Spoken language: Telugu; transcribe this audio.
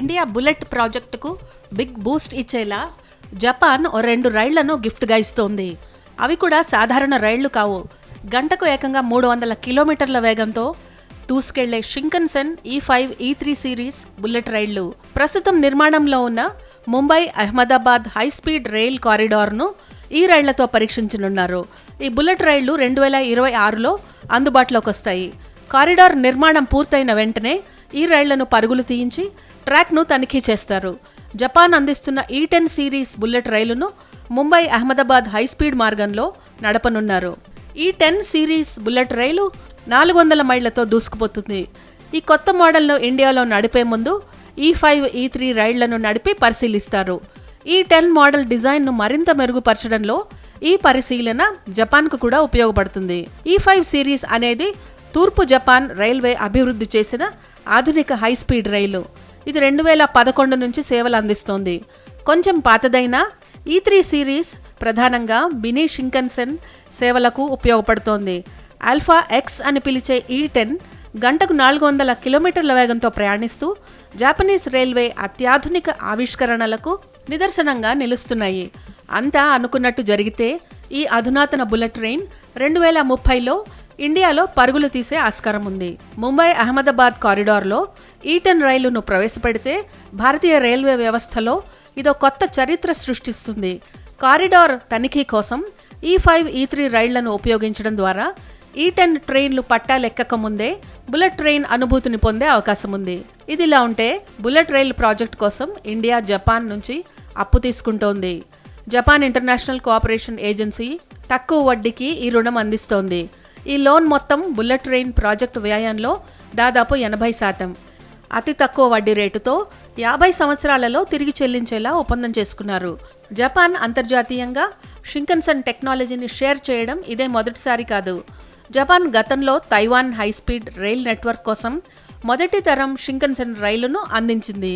ఇండియా బుల్లెట్ ప్రాజెక్టుకు బిగ్ బూస్ట్ ఇచ్చేలా జపాన్ ఓ రెండు రైళ్ళను గిఫ్ట్గా ఇస్తోంది. అవి కూడా సాధారణ రైళ్ళు కావు. గంటకు ఏకంగా మూడు వందల కిలోమీటర్ల వేగంతో దూసుకెళ్ళే Shinkansen E five E three series bullet రైళ్ళు. ప్రస్తుతం నిర్మాణంలో ఉన్న Mumbai Ahmedabad high speed rail కారిడార్ను ఈ రైళ్ళతో పరీక్షించనున్నారు. ఈ బుల్లెట్ రైళ్ళు రెండు వేల ఇరవై ఆరులో అందుబాటులోకి వస్తాయి కారిడార్ నిర్మాణం పూర్తయిన వెంటనే ఈ రైళ్ళను పరుగులు తీయించి ట్రాక్ను తనిఖీ చేస్తారు. జపాన్ అందిస్తున్న ఈ టెన్ సిరీస్ బుల్లెట్ రైలును ముంబై అహ్మదాబాద్ హై స్పీడ్ మార్గంలో నడపనున్నారు. ఈ టెన్ సిరీస్ బుల్లెట్ రైలు నాలుగు వందల మైళ్ళతో దూసుకుపోతుంది. ఈ కొత్త మోడల్ను ఇండియాలో నడిపే ముందు ఈ ఫైవ్ ఈ త్రీ రైళ్ళను నడిపి పరిశీలిస్తారు. ఈ టెన్ మోడల్ డిజైన్ను మరింత మెరుగుపరచడంలో ఈ పరిశీలన జపాన్కు కూడా ఉపయోగపడుతుంది. ఈ ఫైవ్ సిరీస్ అనేది తూర్పు జపాన్ రైల్వే అభివృద్ధి చేసిన ఆధునిక హై స్పీడ్ రైలు. ఇది రెండు వేల పదకొండు నుంచి సేవలు అందిస్తోంది. కొంచెం పాతదైన ఈ త్రీ సిరీస్ ప్రధానంగా బినీ షింకన్సెన్ సేవలకు ఉపయోగపడుతోంది. ఆల్ఫా ఎక్స్ అని పిలిచే ఈ టెన్ గంటకు నాలుగు వందల కిలోమీటర్ల వేగంతో ప్రయాణిస్తూ జాపనీస్ రైల్వే అత్యాధునిక ఆవిష్కరణలకు నిదర్శనంగా నిలుస్తున్నాయి. అంతా అనుకున్నట్టు జరిగితే ఈ అధునాతన బుల్లెట్ ట్రైన్ రెండు వేల ముప్పైలో ఇండియాలో పరుగులు తీసే ఆస్కారం ఉంది. ముంబై అహ్మదాబాద్ కారిడార్లో ఈటెన్ రైలును ప్రవేశపెడితే భారతీయ రైల్వే వ్యవస్థలో ఇదో కొత్త చరిత్ర సృష్టిస్తుంది. కారిడార్ తనిఖీ కోసం ఈ ఫైవ్ ఈ త్రీ రైళ్ళను ఉపయోగించడం ద్వారా ఈ టెన్ ట్రైన్లు పట్టాలెక్కక ముందే బుల్లెట్ ట్రైన్ అనుభూతిని పొందే అవకాశం ఉంది. ఇదిలా ఉంటే బుల్లెట్ రైల్ ప్రాజెక్ట్ కోసం ఇండియా జపాన్ నుంచి అప్పు తీసుకుంటోంది. జపాన్ ఇంటర్నేషనల్ కోఆపరేషన్ ఏజెన్సీ తక్కువ వడ్డీకి ఈ రుణం అందిస్తోంది. ఈ లోన్ మొత్తం బుల్లెట్ ట్రైన్ ప్రాజెక్టు వ్యయంలో దాదాపు ఎనభై శాతం. అతి తక్కువ వడ్డీ రేటుతో యాభై సంవత్సరాలలో తిరిగి చెల్లించేలా ఒప్పందం చేసుకున్నారు. జపాన్ అంతర్జాతీయంగా షింకన్సన్ టెక్నాలజీని షేర్ చేయడం ఇదే మొదటిసారి కాదు. జపాన్ గతంలో Taiwan high speed rail network కోసం మొదటి తరం షింకన్సన్ రైలును అందించింది.